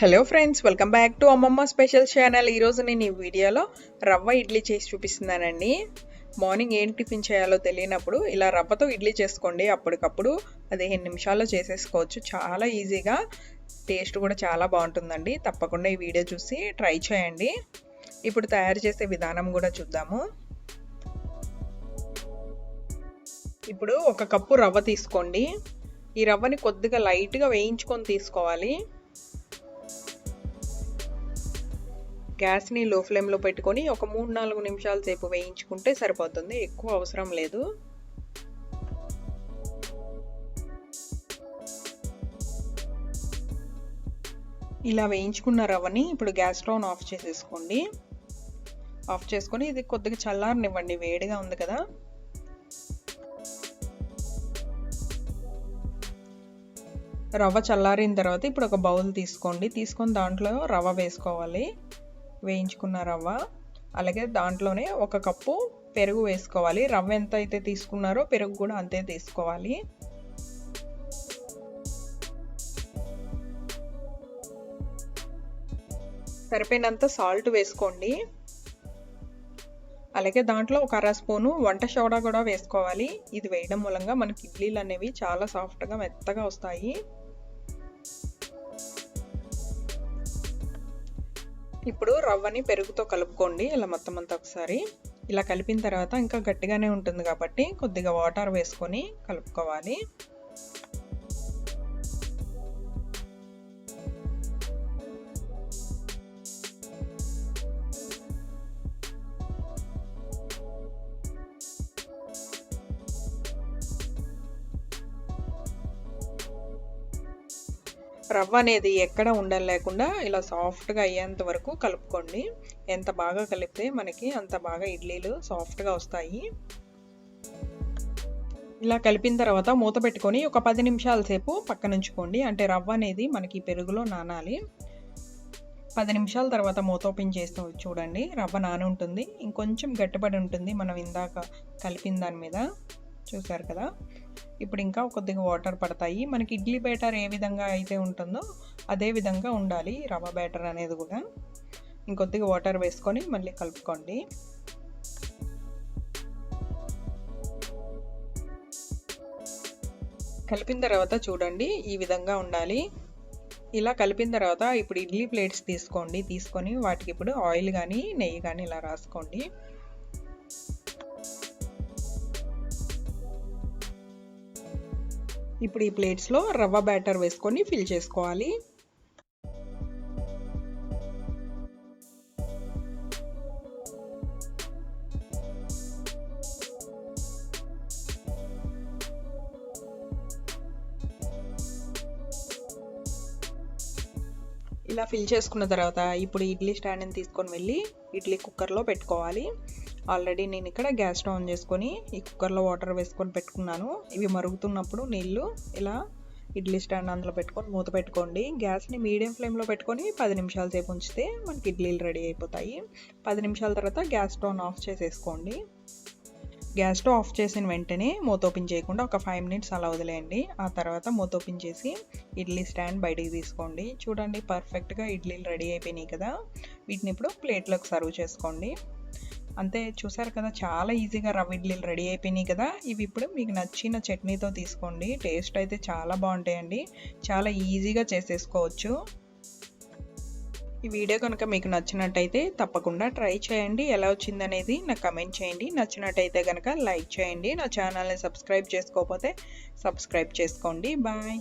Hello friends welcome back to అమ్మమ్మ special channel ఈరోజు నేను ఈ వీడియోలో రవ్వ ఇడ్లీ చేసి చూపిస్తున్నానండి. మార్నింగ్ ఏం టిఫిన్ చేయాలో తెలియనప్పుడు ఇలా రవ్వతో ఇడ్లీ చేసుకోండి. అప్పటికప్పుడు పదిహేను నిమిషాల్లో చేసేసుకోవచ్చు. చాలా ఈజీగా టేస్ట్ కూడా చాలా బాగుంటుందండి. తప్పకుండా ఈ వీడియో చూసి ట్రై చేయండి. ఇప్పుడు తయారు చేసే విధానం కూడా చూద్దాము. ఇప్పుడు ఒక కప్పు రవ్వ తీసుకోండి. ఈ రవ్వని కొద్దిగా లైట్గా వేయించుకొని తీసుకోవాలి. గ్యాస్ని లో ఫ్లేమ్లో పెట్టుకొని ఒక మూడు నాలుగు నిమిషాల సేపు వేయించుకుంటే సరిపోతుంది. ఎక్కువ అవసరం లేదు. ఇలా వేయించుకున్న రవ్వని ఇప్పుడు గ్యాస్ స్టవ్ ఆఫ్ చేసేసుకోండి. ఆఫ్ చేసుకొని ఇది కొద్దిగా చల్లారనివ్వండి. వేడిగా ఉంది కదా. రవ్వ చల్లారిన తర్వాత ఇప్పుడు ఒక బౌల్ తీసుకోండి. తీసుకొని దాంట్లో రవ్వ వేసుకోవాలి. వేయించుకున్న రవ్వ అలాగే దాంట్లోనే ఒక కప్పు పెరుగు వేసుకోవాలి. రవ్వ ఎంత అయితే తీసుకున్నారో పెరుగు కూడా అంతే తీసుకోవాలి. సరిపోయినంత సాల్ట్ వేసుకోండి. అలాగే దాంట్లో ఒక అర స్పూను వంట సోడా కూడా వేసుకోవాలి. ఇది వేయడం మూలంగా మనకి ఇడ్లీలు అనేవి చాలా సాఫ్ట్గా మెత్తగా వస్తాయి. ఇప్పుడు రవ్వని పెరుగుతో కలుపుకోండి ఇలా మొత్తం అంతా ఒకసారి. ఇలా కలిపిన తర్వాత ఇంకా గట్టిగానే ఉంటుంది కాబట్టి కొద్దిగా వాటర్ వేసుకొని కలుపుకోవాలి. రవ్వ అనేది ఎక్కడ ఉండలు లేకుండా ఇలా సాఫ్ట్గా అయ్యేంత వరకు కలుపుకోండి. ఎంత బాగా కలిపితే మనకి అంత బాగా ఇడ్లీలు సాఫ్ట్గా వస్తాయి. ఇలా కలిపిన తర్వాత మూత పెట్టుకొని ఒక పది నిమిషాల సేపు పక్కనుంచుకోండి అంటే రవ్వ అనేది మనకి పెరుగులో నానాలి. పది నిమిషాల తర్వాత మూత ఓపెన్ చేస్తూ చూడండి. రవ్వ నాని ఉంటుంది. ఇంకొంచెం గట్టిపడి ఉంటుంది. మనం ఇందాక కలిపిన దాని మీద. చూసారు కదా? ఇప్పుడు ఇంకా కొద్దిగా వాటర్ పడతాయి. మనకి ఇడ్లీ బ్యాటర్ ఏ విధంగా అయితే ఉంటుందో అదే విధంగా ఉండాలి. రవ్వ బ్యాటర్ అనేది కూడా. ఇంకొద్దిగా వాటర్ వేసుకొని మళ్ళీ కలుపుకోండి. కలిపిన తర్వాత చూడండి ఈ విధంగా ఉండాలి. ఇలా కలిపిన తర్వాత ఇప్పుడు ఇడ్లీ ప్లేట్స్ తీసుకోండి. తీసుకొని వాటికి ఇప్పుడు ఆయిల్ కానీ నెయ్యి కానీ ఇలా రాసుకోండి. ఇప్పుడు ఈ ప్లేట్స్లో రవ్వ బ్యాటర్ వేసుకొని ఫిల్ చేసుకోవాలి. ఇలా ఫిల్ చేసుకున్న తర్వాత ఇప్పుడు ఇడ్లీ స్టాండ్ని తీసుకొని వెళ్ళి ఇడ్లీ కుక్కర్లో పెట్టుకోవాలి. ఆల్రెడీ నేను ఇక్కడ గ్యాస్ స్టవ్ ఆన్ చేసుకొని ఈ కుక్కర్లో వాటర్ వేసుకొని పెట్టుకున్నాను. ఇవి మరుగుతున్నప్పుడు నీళ్ళు ఇలా ఇడ్లీ స్టాండ్ అందులో పెట్టుకొని మూత పెట్టుకోండి. గ్యాస్ని మీడియం ఫ్లేమ్లో పెట్టుకొని పది నిమిషాల సేపు ఉంచితే మనకి ఇడ్లీలు రెడీ అయిపోతాయి. పది నిమిషాల తర్వాత గ్యాస్ స్టవ్ ఆఫ్ చేసేసుకోండి. గ్యాస్ స్టవ్ ఆఫ్ చేసిన వెంటనే మూత ఓపెన్ చేయకుండా ఒక ఫైవ్ మినిట్స్ అలా వదిలేయండి. ఆ తర్వాత మూత ఓపెన్ చేసి ఇడ్లీ స్టాండ్ బయటికి తీసుకోండి. చూడండి పర్ఫెక్ట్గా ఇడ్లీలు రెడీ అయిపోయినాయి కదా. వీటిని ఇప్పుడు ప్లేట్లోకి సర్వ్ చేసుకోండి. అంతే చూసారు కదా చాలా ఈజీగా రవ్వ ఇడ్లీలు రెడీ అయిపోయినాయి కదా. ఇవి ఇప్పుడు మీకు నచ్చిన చట్నీతో తీసుకోండి. టేస్ట్ అయితే చాలా బాగుంటాయండి. చాలా ఈజీగా చేసేసుకోవచ్చు. ఈ వీడియో కనుక మీకు నచ్చినట్టయితే తప్పకుండా ట్రై చేయండి. ఎలా వచ్చిందనేది నాకు కమెంట్ చేయండి. నచ్చినట్టయితే కనుక లైక్ చేయండి. నా ఛానల్ని సబ్స్క్రైబ్ చేసుకోకపోతే సబ్స్క్రైబ్ చేసుకోండి. బాయ్.